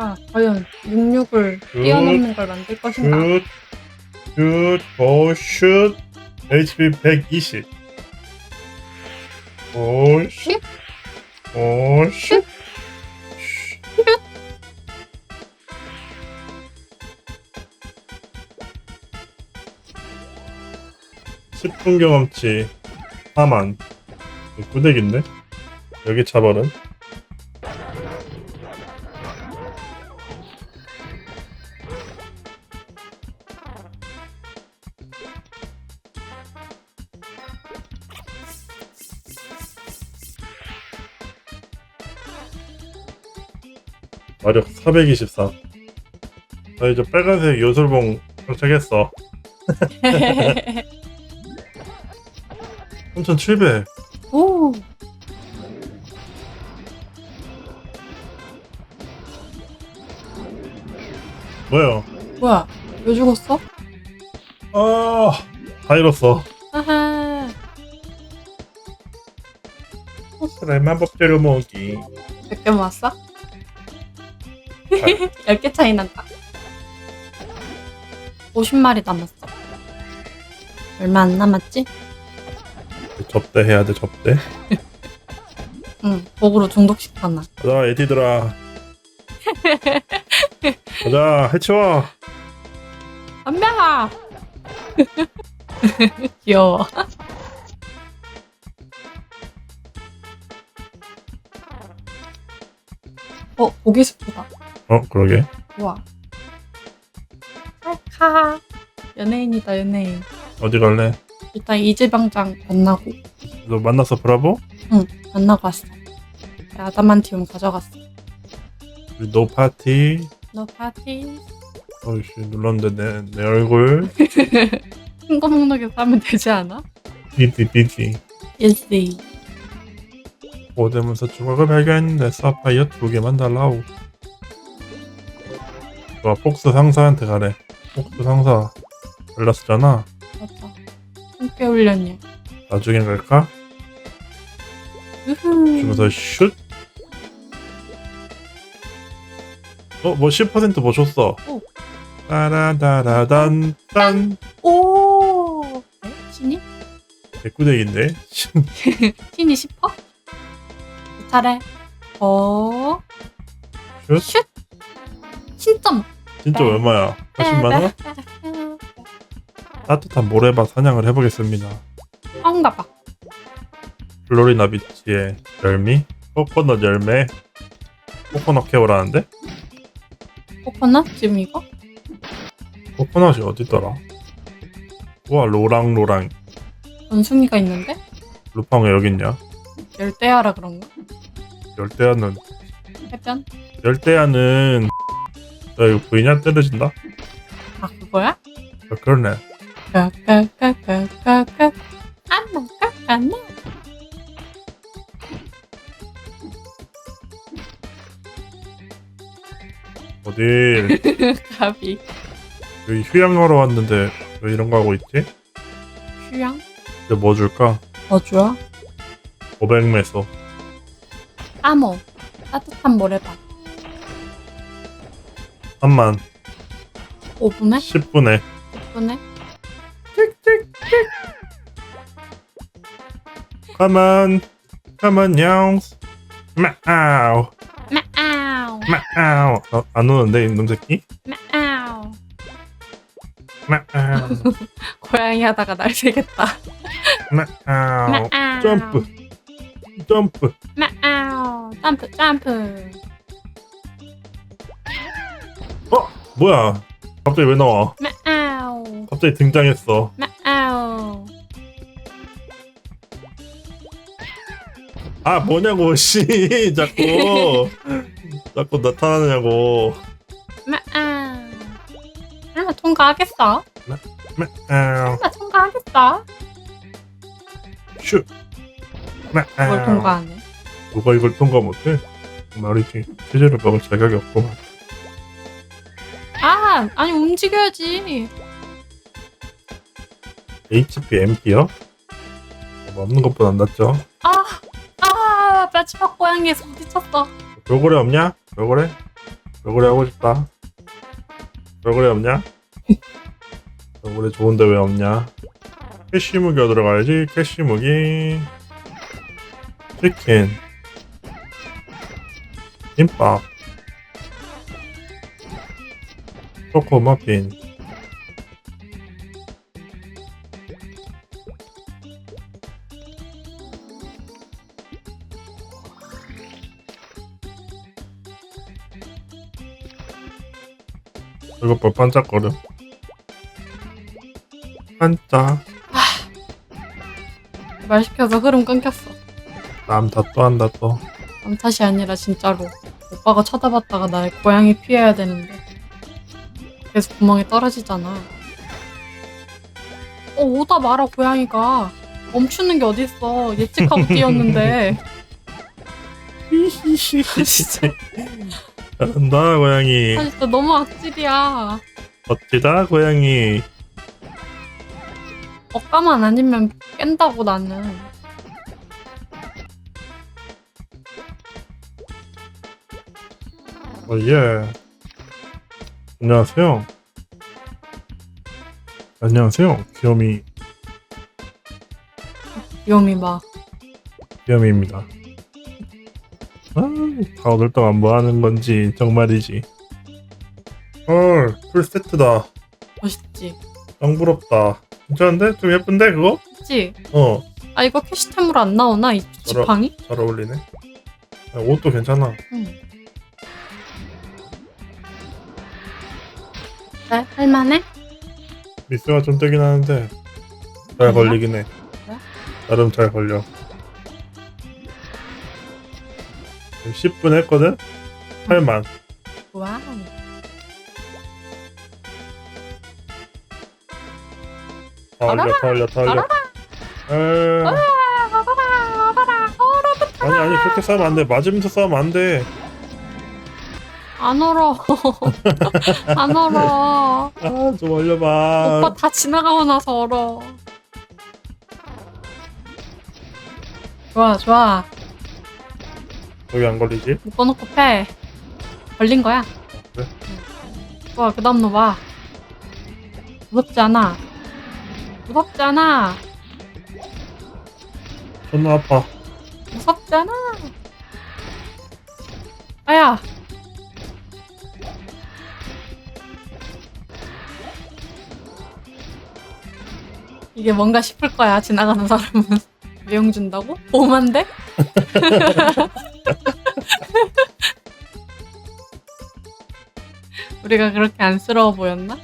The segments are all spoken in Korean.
멸치가 과연 66을 굿. 뛰어넘는 걸 만들 것인가? 슛, 슛, 고, 슛, HP 120. 오, 슛, 오, 슛. 십0분 경험치 4만 꾸대기인데 여기 차벌은 424. 나 이제 빨간색 요술봉 장착했어. 3700. 오, 뭐야? 뭐야? 왜 죽었어? 아, 다 잃었어. 하하. 슬라임 한 법 재료 모으기. 몇 개 모았어? 10개 차이 난다. 50마리 남았어. 얼마 안 남았지? 접대 해야 돼, 접대. 응, 복으로 중독시켰나. 가자, 에디들아. 가자, 해치워. 안배아! 귀여워. 어, 보기 스프다. 어, 그러게. 우와. 찰카. 연예인이다, 연예인. 어디 갈래? 일단 이지방장 만나고, 너 만났어, 브라보? 만나고 왔어. 아다만티움 가져갔어. 우리 노 파티. 너 파티. 어이씨, 눌렀는데 내, 내 얼굴. 친구 목록에서 하면 되지 않아? 비디, 비디. 일시. 오대문서 조각을 발견했는데 사파이어 두 개만 달라고. 좋아, 폭스 상사한테 가래. 폭스 상사. 연락쓰잖아. 맞아. 함께 훈련이야. 나중에 갈까? 주면서 슛. 어, 뭐 10%뭐 줬어. 오. 따라다라단 딴. 오! 네? 신이? 개꾸대기인데. 신이 10퍼? 차례. 어. 슛. 슛. 신점. 진짜 얼마야? 80만 원? 따뜻한 모래밭 사냥을 해보겠습니다. 한가 봐. 플로리나 비치의 열미, 코코넛 열매, 코코넛 케어라는데? 코코넛? 지금 이거? 코코넛이 어디더라? 우와 로랑 로랑 원숭이가 있는데? 루팡 왜 여기 있냐? 열대야라 그런가? 열대야는 해변? 열대야는 나 이거 보이냐? 때려진다? 아, 그거야? 아, 그러네 까까까까까까. 안나 까까나. 어딜 가비. 여기 휴양하러 왔는데 왜 이런 거 하고 있지? 휴양? 이제 뭐 줄까? 어주야? 500메소 까모. 따뜻한 모래밭. 3만 5분에? 10분에 10분에? 가만 가만 야옹스 마아우 마아우. 마아우 어, 안 오는데 이놈 새끼? 마아우. 마아우 고양이 하다가 날 새겠다. 마아우 마아우. 점프 점프 마아우. 점프, 점프. 뭐야 갑자기 왜 나와 마아우. 갑자기 등장했어 마아우. 아 뭐냐고 씨 자꾸 자꾸 나타나냐고 마아우. 설마 통과하겠어? 마아우 설마 통과하겠어? 슛뭘 마아우 통과하네? 누가 이걸 통과 못해? 말이지 체제를 먹을 자격이 없구만 아, 아니 움직여야지. HP MP요? 뭐 없는 것보다 낫죠 아, 아, 마지막 고양이에서 부딪혔어. 돌고래 없냐? 돌고래? 너구리 하고 싶다. 너구리 없냐? 너구리 좋은데 왜 없냐? 캐시 무기 얻으러 가야지. 캐시 무기. 치킨. 김밥. 초코 머핀. 이거 봐 반짝거려. 반짝. 말 시켜서 흐름 끊겼어. 남다 또 한다 또. 남 탓이 아니라 진짜로 오빠가 쳐다봤다가 나의 고양이 피해야 되는데 계속 구멍에 떨어지잖아. 어 오다 말아 고양이가 멈추는 게 어딨어 예측하고 뛰었는데 진짜 잘한다 고양이. 아 진짜 너무 악질이야. 멋지다 고양이. 억까만 아니면 깬다고 나는. 어, 예. 안녕하세요. 안녕하세요. 귀요미, 위험이 막 귀요미입니다. 아, 다 오늘 동안 뭐 하는 건지 정말이지. 헐, 풀 세트다. 멋있지. 짱 부럽다. 괜찮은데? 좀 예쁜데 그거? 그치? 어, 아 이거 캐시템으로 안 나오나 이 지팡이? 잘 어울리네. 아, 옷도 괜찮아. 응. 네, 할만해? 미스가 좀 뜨긴 하는데 잘? 걸리긴 해. 그래? 나름 잘 걸려. 10분 했거든? 8만. 와우. 다 올려, 다 올려, 다 올려. 에이, 아, 얼어붙어. 아니, 아니, 그렇게 싸우면 안 돼. 맞으면서 싸우면 안 돼. 안 얼어. 안 얼어. 아, 좀 올려봐. 오빠 다 지나가고 나서 얼어. 좋아, 좋아. 여기 안 걸리지? 묶어놓고 패. 걸린 거야. 그래? 응. 좋아, 그 다음 너 봐. 무섭지 않아. 무섭지 않아. 존나 아파. 무섭지 않아. 아야. 이게 뭔가 싶을 거야, 지나가는 사람은. 외용 준다고? 오만데? 우리가 그렇게 안쓰러워 보였나?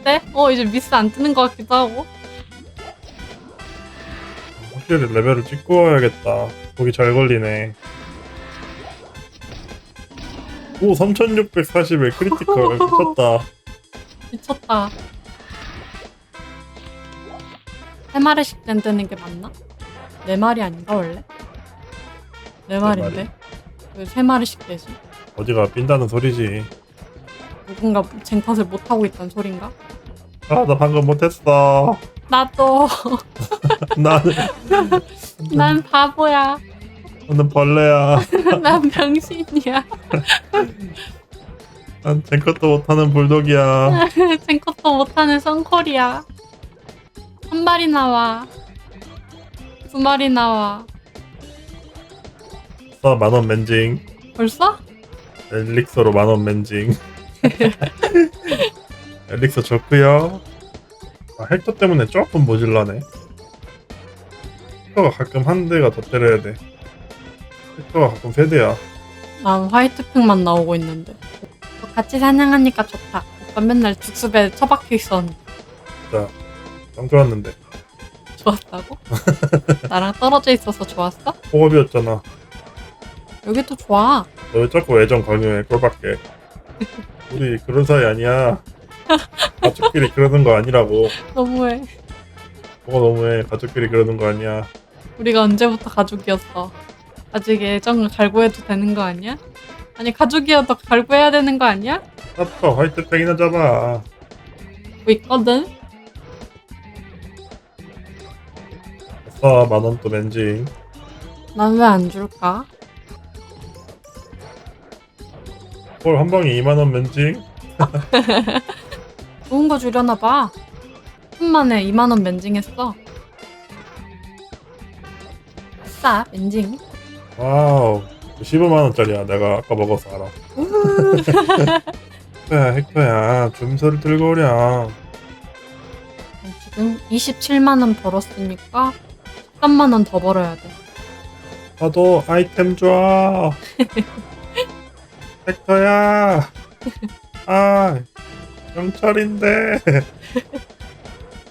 어때? 어, 이제 미스 안 뜨는 것 같기도 하고. 확실히 레벨을 찍고 와야겠다. 거기 잘 걸리네. 오, 3640에 크리티컬. 미쳤다. 미쳤다. 세 마리씩 댄다는 게 맞나? 네 마리 아닌가 원래? 네 마리인데 왜 세 마리씩 되지? 어디가 빈다는 소리지. 누군가 쟁컷을 못 하고 있단 소린가? 아, 나 방금 못했어. 나도 나는, 난 바보야. 나는 벌레야. 난 병신이야. 난 쟁것도 못하는 불독이야. 쟁컷도 못하는 썬콜이야. 한 마리 나와. 두 마리 나와. 써, 만원 맨징. 벌써? 엘릭서로 만원 맨징. 엘릭서 좋구요. 아, 헬터 때문에 조금 모질라네. 헬터가 가끔 한 대가 더 때려야 돼. 헬터가 가끔 세 대야. 난 화이트핑만 나오고 있는데. 같이 사냥하니까 좋다. 오빠 맨날 죽습에 처박혀 있었는데. 짱 좋았는데. 좋았다고? 나랑 떨어져 있어서 좋았어? 호흡이었잖아. 여기도 좋아. 너 왜 자꾸 애정 강요해, 꼴밖에. 우리 그런 사이 아니야. 가족끼리 그러는 거 아니라고. 너무해. 뭐가 너무해. 가족끼리 그러는 거 아니야. 우리가 언제부터 가족이었어? 아직 애정을 갈구해도 되는 거 아니야? 아니 가족이어도 갈구해야 되는 거 아니야? 아빠 화이트팩이나 잡아. 뭐 있거든? 써, 만원 또 맨징. 난 왜 안 줄까? 헐, 한 방에 2만원 멘징? 좋은 거 주려나 봐. 한 만에 2만 원 맨징했어. 싸 맨징. 와우. 15만원짜리야. 내가 아까 먹어서 알아. 헥터야, 헥터야. 줌서를 들고 오렴. 지금 27만 원 벌었으니까 13만 원 더 벌어야 돼. 나도 아이템 줘. 헥터야. 아, 경찰인데.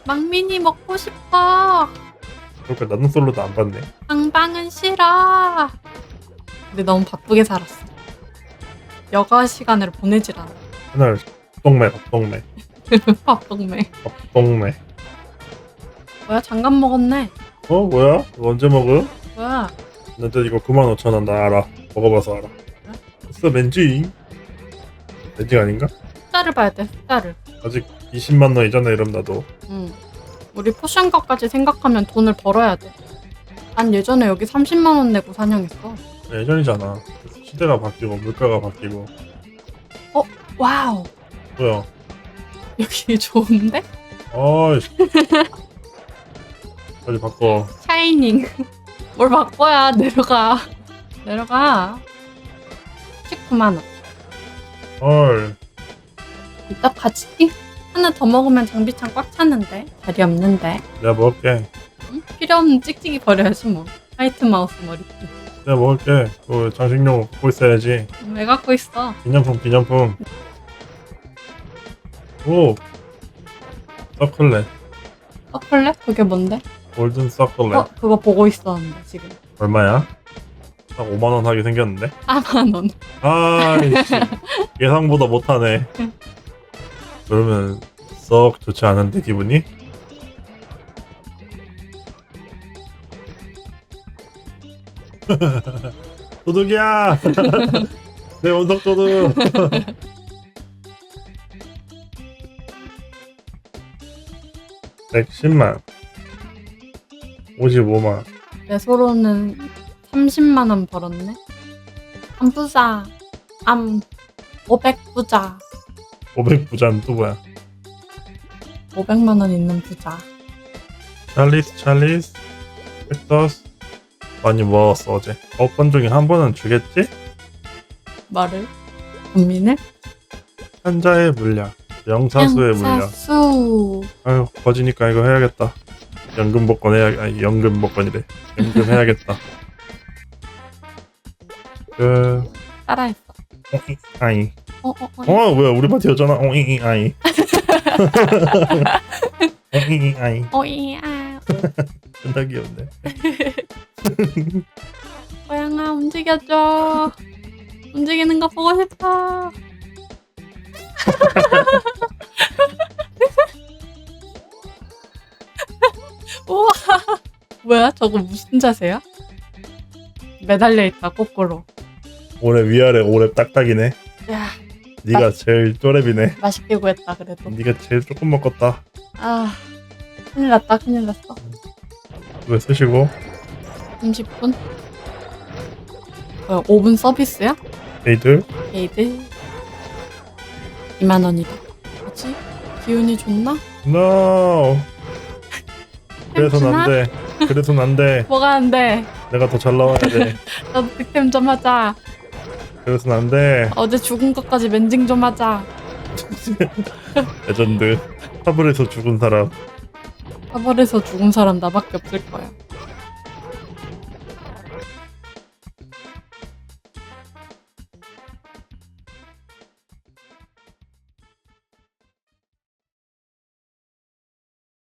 망민이 먹고 싶어. 그러니까 나는 솔로도 안 봤네. 방방은 싫어. 근데 너무 바쁘게 살았어. 여가 시간을 보내질 않아. 그날 밥동매, 밥동매, 바쁘네. 밥동매. 뭐야 장갑 먹었네. 어, 뭐야? 언제 먹어? 뭐야? 근데 이거 95,000원 나 알아. 먹어봐서 알아. 있어, 멘징. 멘징 아닌가? 숫자를 봐야 돼. 숫자를. 아직 20만 원이잖아, 이러면 나도. 응. 우리 포션값까지 생각하면 돈을 벌어야 돼. 난 예전에 여기 30만 원 내고 사냥했어. 예전이잖아. 시대가 바뀌고, 물가가 바뀌고. 와우. 뭐야? 여기 좋은데? 어이씨. 빨리 바꿔. 샤이닝. 뭘 바꿔야 내려가. 내려가. 19만 원. 헐. 이따 같이 하나 더 먹으면 장비창 꽉 찼는데 자리 없는데 내가 먹을게. 응? 필요 없는 찍찍이 버려야지 뭐 화이트 마우스 머리띠 내가 먹을게. 그 장식용 갖고 있어야지. 왜 갖고 있어 기념품, 기념품. 오. 서클렛. 서클렛? 그게 뭔데? 골든 서클렛. 어? 그거 보고 있었는데 지금 얼마야? 딱 5만 원 하게 생겼는데? 4만 원 아이씨. 예상보다 못하네. 그러면 썩 좋지 않은데, 기분이? 도둑이야! 내 원석 도둑! (110만) (55만) 내 소로는 30만원 벌었네? 암 부자 암 500부자. 500 부자는 또 뭐야? 500만원 있는 부자. 찰리스 찰리스 팩터스. 많이 모았어 어제. 어, 9번 중에 한 번은 주겠지? 말을? 고민을? 한자의 물약 영사수의 물약 사수. 아유 거지니까 이거 해야겠다 연금 복권 해야 아니 연금 복권이래. 연금 해야겠다. 그 따라했어 어이 아이. 어 어 어. 어 뭐야? 우리 파티였잖아 어이 아이 어이. 아이 어이야 존나 귀엽네. 고양아 움직여줘. 움직이는 거 보고 싶어 뭐야? 저거 무슨 자세야? 매달려 있다 거꾸로. 올해 위아래 올해 딱딱이네. 야 네가 제일 쪼렙이네. 맛있게 구했다 그래도. 네가 제일 조금 먹었다. 아 큰일 났다 큰일 났어. 왜 쓰시고? 30분? 뭐야 5분 서비스야? 에이들 게이드? 2만 원이다. 뭐지? 기운이 좋나? No 그래선 햄치나? 안돼 그래선 안돼 뭐가 안 돼 내가 더 잘 나와야 돼. 나도 득템 좀 하자. 그래선 안돼 어제 죽은 것까지 멘징 좀 하자. 레전드. 파블에서 죽은 사람. 사벌에서 죽은 사람 나밖에 없을 거야